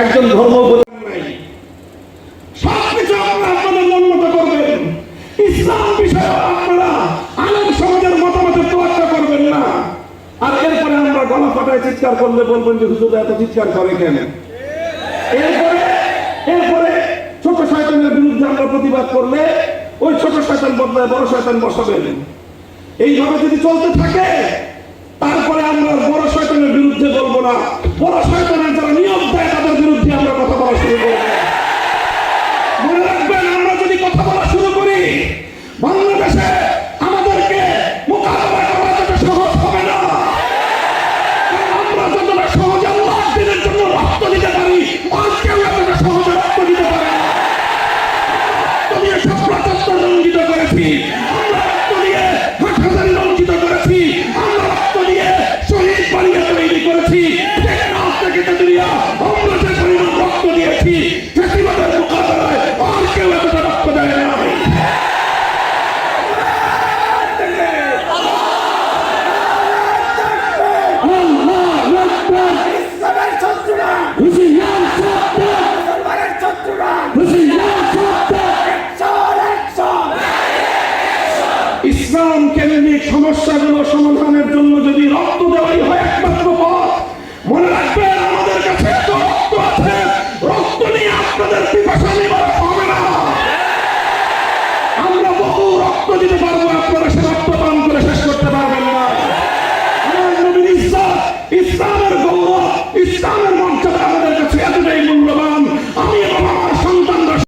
একজন ধর্ম আপনাদের উন্নত করবেন ইসলাম বিষয়ে করবেন না। আর এরপরে আমরা চিৎকার করলে বলবেন চিৎকার করে এরপরে এরপরে ছোট বিরুদ্ধে আমরা প্রতিবাদ করলে ওই ছোট বড় এইভাবে যদি চলতে থাকে, তারপরে আমরা বড় শয়তানের বিরুদ্ধে বলব না। বড় শয়তানের যারা নিয়োগ দেয় তাদের বিরুদ্ধে আমরা কথা বলা শুরু করব মনে রাখবেন, আমরা যদি কথা বলা শুরু করি, বাংলাদেশে আমাদেরকে মোকাবেলা করা যত সহজ হবে না। আমরা যতটা সহজে আল্লাহ দিনের জন্য রক্ত দিতে পারি, আর কেউ এতটা সহজে রক্ত দিতে পারে। রঞ্জিত করেছি। ইসলাম কেন্দ্রিক সমস্যাগুলো সমাধানের জন্য যদি রক্ত দেওয়াই হয় রক্ত দিতে পারব আপনারা